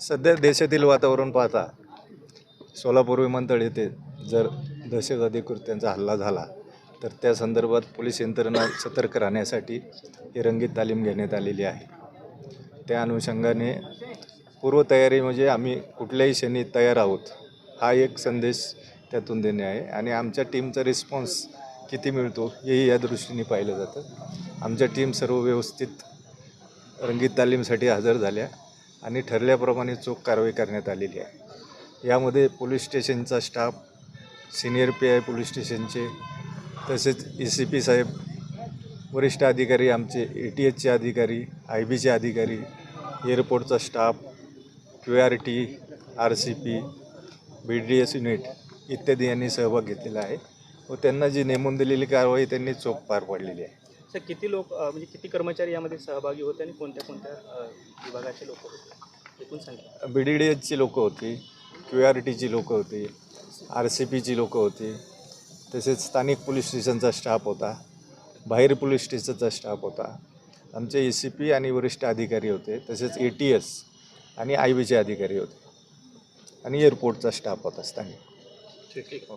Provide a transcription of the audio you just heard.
सध्या देशातील वातावरण पाहता सोलापूर विमानतळ येथे जर दहशतवादी कृत्यांचा हल्ला झाला तर त्या संदर्भात पोलीस यंत्रणा सतर्क राहण्यासाठी ही रंगीत तालीम घेण्यात आलेली आहे. त्या अनुषंगाने पूर्वतयारी म्हणजे आम्ही कुठल्याही क्षणी तयार आहोत हा एक संदेश त्यातून देणे आहे. आणि आमच्या टीमचा रिस्पॉन्स किती मिळतो हेही या दृष्टीने पाहिलं जातं. आमच्या टीम सर्व व्यवस्थित रंगीत तालीमसाठी हजर झाल्या. आणि ठरल्याप्रमाणे चोख कारवाई करण्यात आलेली आहे. यामध्ये पोलीस स्टेशनचा staff senior P I police स्टेशनचे तसेच ए सी पी साहेब वरिष्ठ अधिकारी आमचे ए टी एचचे अधिकारी आय बीचे अधिकारी एअरपोर्टचा staff Q R T R C P B D S unit इत्यादी यांनी सहभाग घेतलेला आहे व त्यांना जी नेमून दिलेली कारवाई त्यांनी चोख पार पाडलेली आहे. सर किती लोक म्हणजे किती कर्मचारी यामध्ये सहभागी होते आणि कोणत्या कोणत्या विभागाचे लोक होते? एकूण संख्या बी डी डी एचची लोकं होती क्यू आर टीची लोकं होती आर सी पीची लोकं होती तसेच स्थानिक पोलीस स्टेशनचा स्टाफ होता बाहेर पोलीस स्टेशनचा स्टाफ होता. आमचे ए सी पी आणि वरिष्ठ अधिकारी होते तसेच ए टी एस आणि आय बीचे अधिकारी होते. आणि एअरपोर्टचा स्टाफ होता स्थानिक. ठीक आहे.